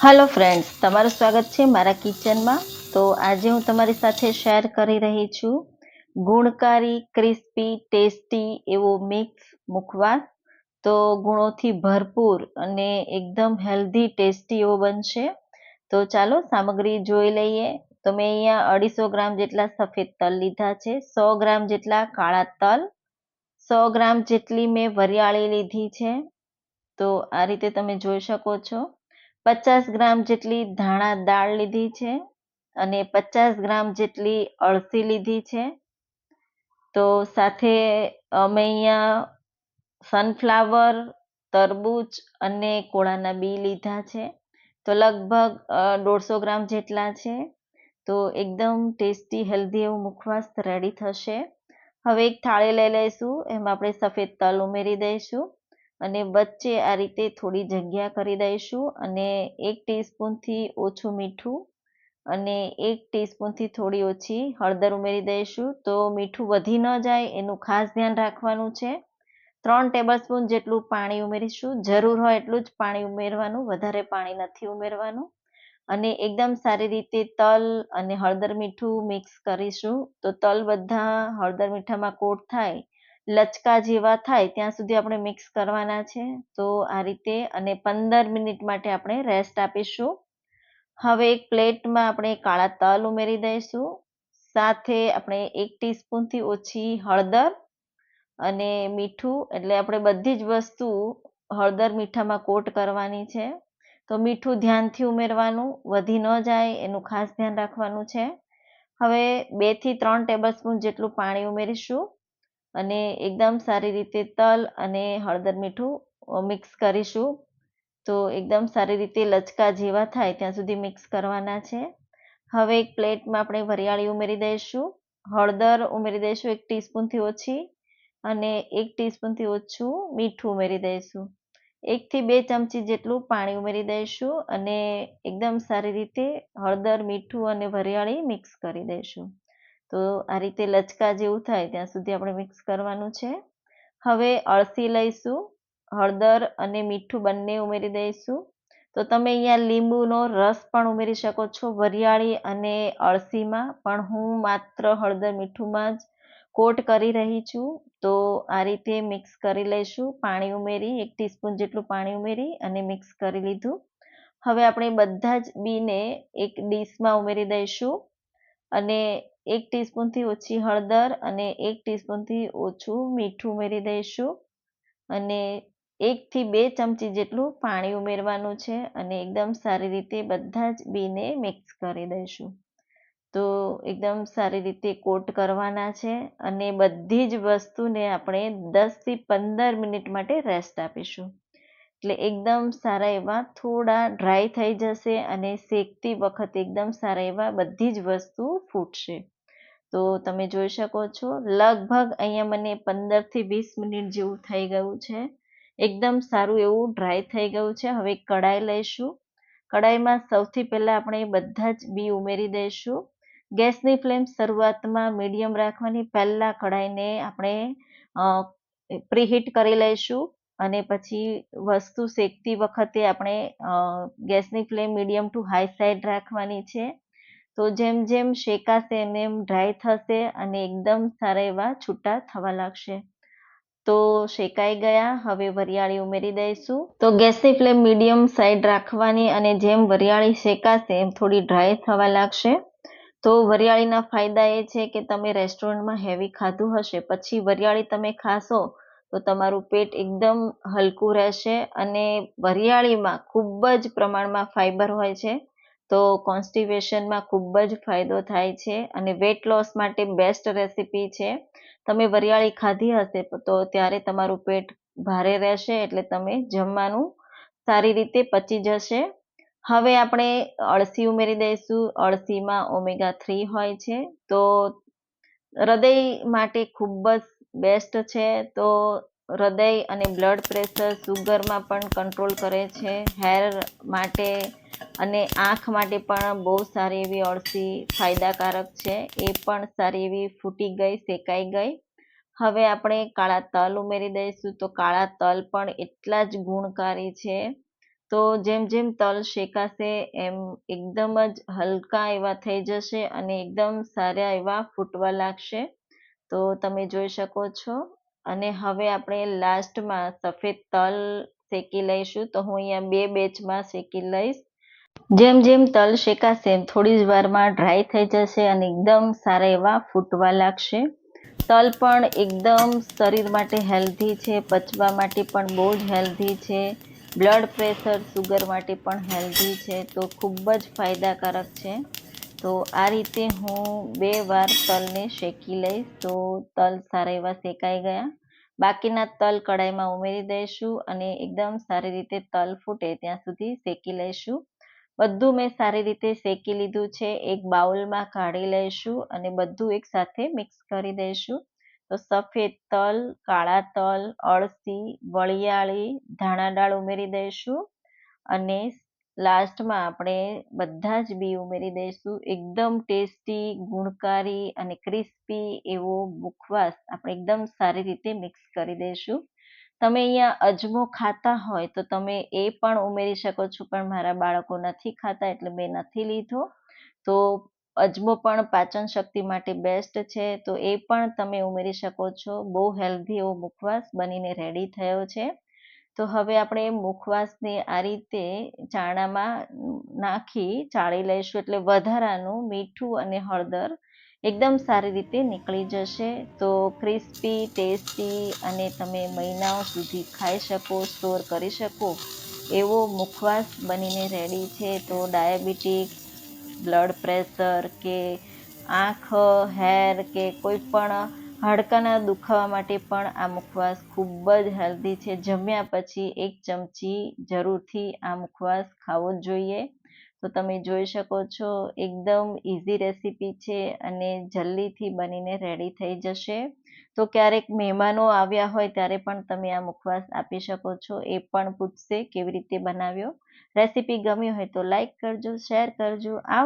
હાલો friends તમારું સ્વાગત છે મારા કિચનમાં. તો આજે હું તમારી સાથે શેર કરી રહી છું ગુણકારી, ક્રિસ્પી, ટેસ્ટી એવો મિક્સ મુખવાસ તો ગુણોથી ભરપૂર અને એકદમ હેલ્ધી ટેસ્ટી એવો બનશે. તો ચાલો સામગ્રી જોઈ લઈએ. તો મેં અહીંયા અઢીસો ગ્રામ જેટલા સફેદ તલ લીધા છે, સો ગ્રામ જેટલા કાળા તલ, સો ગ્રામ જેટલી મેં વરિયાળી લીધી છે. તો આ રીતે તમે જોઈ શકો છો. પચાસ ગ્રામ જેટલી ધાણા દાળ લીધી છે અને પચાસ ગ્રામ જેટલી અળસી લીધી છે. તો સાથે અમે અહીંયા સનફ્લાવર તરબૂચ અને કોળાના બી લીધા છે. તો લગભગ દોઢસો ગ્રામ જેટલા છે. તો એકદમ ટેસ્ટી, હેલ્ધી એવું મુખવાસ રેડી થશે. હવે એક થાળી લઈ લઈશું, એમાં આપણે સફેદ તલ ઉમેરી દઈશું. અને વચ્ચે આ રીતે થોડી જગ્યા કરી દઈશું અને એક ટીસ્પૂનથી ઓછું મીઠું અને એક ટીસ્પૂનથી થોડી ઓછી હળદર ઉમેરી દઈશું. તો મીઠું વધી ન જાય એનું ખાસ ધ્યાન રાખવાનું છે. ત્રણ ટેબલ સ્પૂન જેટલું પાણી ઉમેરીશું. જરૂર હોય એટલું જ પાણી ઉમેરવાનું, વધારે પાણી નથી ઉમેરવાનું. અને એકદમ સારી રીતે તલ અને હળદર મીઠું મિક્સ કરીશું. તો તલ બધા હળદર મીઠામાં કોટ થાય લચકા જેવા થાય ત્યાં સુધી આપણે મિક્સ કરવાના છે. તો આ રીતે અને પંદર મિનિટ માટે આપણે રેસ્ટ આપીશું. હવે એક પ્લેટમાં આપણે કાળા તલ ઉમેરી દઈશું. સાથે આપણે એક ટીસ્પૂનથી ઓછી હળદર અને મીઠું, એટલે આપણે બધી જ વસ્તુ હળદર મીઠામાં કોટ કરવાની છે. તો મીઠું ધ્યાનથી ઉમેરવાનું, વધી ન જાય, એનું ખાસ ધ્યાન રાખવાનું છે. હવે બેથી ત્રણ ટેબલ સ્પૂન જેટલું પાણી ઉમેરીશું. અને એકદમ સારી રીતે તલ અને હળદર મીઠું મિક્સ કરીશું. તો એકદમ સારી રીતે લચકા જેવા થાય ત્યાં સુધી મિક્સ કરવાના છે. હવે એક પ્લેટમાં આપણે વરિયાળી ઉમેરી દઈશું. હળદર ઉમેરી દઈશું એક ટીસ્પૂનથી ઓછી અને એક ટીસ્પૂનથી ઓછું મીઠું ઉમેરી દઈશું. એકથી બે ચમચી જેટલું પાણી ઉમેરી દઈશું અને એકદમ સારી રીતે હળદર, મીઠું અને વરિયાળી મિક્સ કરી દઈશું. તો આ રીતે લચકા જેવું થાય ત્યાં સુધી આપણે મિક્સ કરવાનું છે. હવે અળસી લઈશું, હળદર અને મીઠું બંને ઉમેરી દઈશું. તો તમે અહીંયા લીંબુનો રસ પણ ઉમેરી શકો છો, વરિયાળી અને અળસીમાં, પણ હું માત્ર હળદર મીઠુંમાં જ કોટ કરી રહી છું. તો આ રીતે મિક્સ કરી લઈશું, પાણી ઉમેરી, એક ટીસ્પૂન જેટલું પાણી ઉમેરી અને મિક્સ કરી લીધું. હવે આપણે બધા જ બીને એક ડીશમાં ઉમેરી દઈશું અને એક ટીસ્પૂનથી ઓછી હળદર અને એક ટીસ્પૂનથી ઓછું મીઠું ઉમેરી દઈશું. અને એકથી બે ચમચી જેટલું પાણી ઉમેરવાનું છે અને એકદમ સારી રીતે બધા જ બીને મિક્સ કરી દઈશું. તો એકદમ સારી રીતે કોટ કરવાના છે અને બધી જ વસ્તુને આપણે દસથી પંદર મિનિટ માટે રેસ્ટ આપીશું. એટલે એકદમ સારા એવા થોડા ડ્રાય થઈ જશે અને શેકતી વખતે એકદમ સારા એવા બધી જ વસ્તુ ફૂટશે. તો તમે જોઈ શકો છો, લગભગ અહીંયા મને પંદરથી વીસ મિનિટ જેવું થઈ ગયું છે. એકદમ સારું એવું ડ્રાય થઈ ગયું છે. હવે કડાઈ લઈશું. કડાઈમાં સૌથી પહેલાં આપણે બધા જ બી ઉમેરી દઈશું. ગેસની ફ્લેમ શરૂઆતમાં મીડિયમ રાખવાની, પહેલાં કડાઈને આપણે પ્રીહીટ કરી લઈશું અને પછી વસ્તુ શેકતી વખતે આપણે ગેસની flame medium to high side રાખવાની છે. તો જેમ જેમ શેકાશે, એમ એમ ડ્રાય થશે અને એકદમ સારા એવા છૂટા થવા લાગશે. તો શેકાઈ ગયા, હવે વરિયાળી ઉમેરી દઈશું. તો ગેસની ફ્લેમ મીડિયમ સાઈડ રાખવાની અને જેમ વરિયાળી શેકાશે, એમ થોડી ડ્રાય થવા લાગશે. તો વરિયાળીના ફાયદા એ છે કે તમે રેસ્ટોરન્ટમાં હેવી ખાધું હશે. પછી વરિયાળી તમે ખાશો, તો તમારું પેટ એકદમ હલકું રહેશે અને વરિયાળીમાં ખૂબ જ પ્રમાણમાં ફાઈબર હોય છે. તો કોન્સ્ટિવેશનમાં ખૂબ જ ફાયદો થાય છે અને વેટ લોસ માટે બેસ્ટ રેસીપી છે. તમે વરિયાળી ખાધી હશે તો ત્યારે તમારું પેટ ભારે રહેશે એટલે તમે જમવાનું સારી રીતે પચી જશે. હવે આપણે અળસી ઉમેરી દઈશું. અળસીમાં ઓમેગા થ્રી હોય છે. તો હૃદય માટે ખૂબ જ બેસ્ટ છે. તો હૃદય અને બ્લડ પ્રેશર સુગરમાં પણ કંટ્રોલ કરે છે. હેર માટે અને આંખ માટે પણ બહુ સારી એવી અળસી ફાયદાકારક છે. એ પણ સારી એવી ફૂટી ગઈ, શેકાઈ ગઈ. હવે આપણે કાળા તલ ઉમેરી દઈશું. તો કાળા તલ પણ એટલા જ ગુણકારી છે. તો જેમ જેમ તલ શેકાશે, એમ એકદમ જ હલકા એવા થઈ જશે અને એકદમ સારા એવા ફૂટવા લાગશે. તો તમે જોઈ શકો છો. અને હવે આપણે લાસ્ટમાં સફેદ તલ શેકી લઈશું. તો હું અહીંયા બે બેચમાં શેકી લઈશ. જેમ જેમ તલ શેકાશે એમ થોડી જ વારમાં ડ્રાય થઈ જશે અને એકદમ સારા એવા ફૂટવા લાગશે. તલ પણ એકદમ શરીર માટે હેલ્ધી છે, પચવા માટે પણ બહુ જ હેલ્ધી છે બ્લડ પ્રેશર સુગર માટે પણ હેલ્ધી છે, તો ખૂબ જ ફાયદાકારક છે. તો આ રીતે હું બે વાર તલને શેકી લઈશ, તો તલ સારા એવા શેકાઈ ગયા. બાકીના તલ કડાઈમાં ઉમેરી દઈશું અને એકદમ સારી રીતે તલ ફૂટે ત્યાં સુધી શેકી લઈશું. બધું મેં સારી રીતે શેકી લીધું છે. એક બાઉલમાં કાઢી લઈશું અને બધું એક સાથે મિક્સ કરી દઈશું. તો સફેદ તલ, કાળા તલ, અળસી, વળિયાળી, ધાણા દાળ ઉમેરી દઈશું અને લાસ્ટમાં આપણે બધા જ બી ઉમેરી દઈશું. એકદમ ટેસ્ટી, ગુણકારી અને ક્રિસ્પી એવો મુખવાસ આપણે એકદમ સારી રીતે મિક્સ કરી દઈશું. તમે અહીંયા અજમો ખાતા હોય તો તમે એ પણ ઉમેરી શકો છો, પણ મારા બાળકો નથી ખાતા એટલે મેં નથી લીધો. તો અજમો પણ પાચન શક્તિ માટે બેસ્ટ છે, તો એ પણ તમે ઉમેરી શકો છો. બહુ હેલ્ધી એવો મુખવાસ બનીને રેડી થયો છે. તો હવે આપણે મુખવાસને આ રીતે ચાણામાં નાખી, ચાળી લઈશું એટલે વધારાનું મીઠું અને હળદર એકદમ સારી રીતે નીકળી જશે. તો ક્રિસ્પી ટેસ્ટી અને તમે મહિનાઓ સુધી ખાઈ શકો સ્ટોર કરી શકો એવો મુખવાસ બનીને રેડી છે. તો ડાયાબિટીક બ્લડ પ્રેશર કે આંખ હેર કે કોઈ પણ હાડકાના દુખાવા માટે પણ આ મુખવાસ ખૂબ જ હેલ્ધી છે. જમ્યા પછી એક ચમચી જરૂરથી આ મુખવાસ ખાવો જ જોઈએ. તો તમે જોઈ શકો છો, એકદમ ઇઝી રેસીપી છે અને જલ્દીથી બનીને રેડી થઈ જશે. તો ક્યારેક મહેમાનો આવ્યા હોય ત્યારે પણ તમે આ મુખવાસ આપી શકો છો, એ પણ પૂછશે કેવી રીતે બનાવ્યો. રેસીપી ગમી હોય તો લાઈક કરજો શેર કરજો. આવ